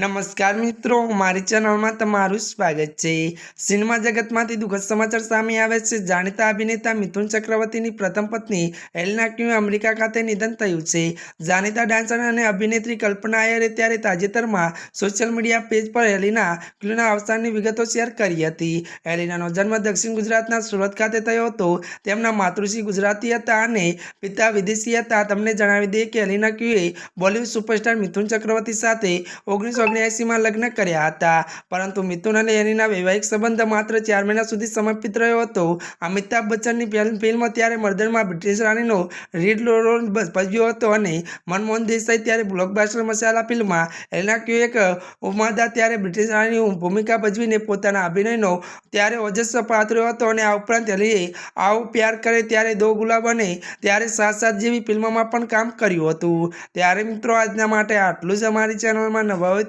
નમસ્કાર મિત્રો, મારી ચેનલમાં તમારું સ્વાગત છે. સિનેમા જગતમાંથી દુઃખદ સમાચાર સામે આવે છે. જાણીતા અભિનેતા મિથુન ચક્રવર્તીની પ્રથમ પત્ની એલનાક્યુ અમેરિકા ખાતે નિધન થયું છે. જાણીતા ડાન્સર અને અભિનેત્રી કલ્પના આયરે ત્યારે તાજેતરમાં સોશિયલ મીડિયા પેજ પર એલિના ક્યુના અવસાનની વિગતો શેર કરી હતી. એલિનાનો જન્મ દક્ષિણ ગુજરાતના સુરત ખાતે થયો હતો. તેમના માતૃશ્રી ગુજરાતી હતા અને પિતા વિદેશી હતા. તમને જણાવી દઈએ કે એલિના ક્યુએ બોલિવૂડ સુપરસ્ટાર મિથુન ચક્રવર્તી સાથે ઓગણીસો ઓગણએંસીમાં લગ્ન કર્યા હતા. પરંતુ મિથુન અને એનીના વૈવાહિક સંબંધ માત્ર ચાર મહિના સુધી સમર્પિત રહ્યો હતો. અમિતાભ બચ્ચનની ફિલ્મ ત્યારે મર્દરમાં બ્રિટિશ રાણીનો રીડ રોલ ભજવ્યો હતો અને મનમોહન દેસાઈ ત્યારે બ્લોકબાસ્ટર મસાલા ફિલ્મમાં એના ક્યુ એક ઉમાદા ત્યારે બ્રિટિશ રાણીની ભૂમિકા ભજવીને પોતાના અભિનયનો ત્યારે ઓજસ્વ પાથર્યો હતો અને આ ઉપરાંત એલીએ આવો પ્યાર કરે ત્યારે દો ગુલાબ અને ત્યારે સાત સાત જેવી ફિલ્મોમાં પણ કામ કર્યું હતું. ત્યારે મિત્રો, આજના માટે આટલું જ અમારી ચેનલમાં નવા હોય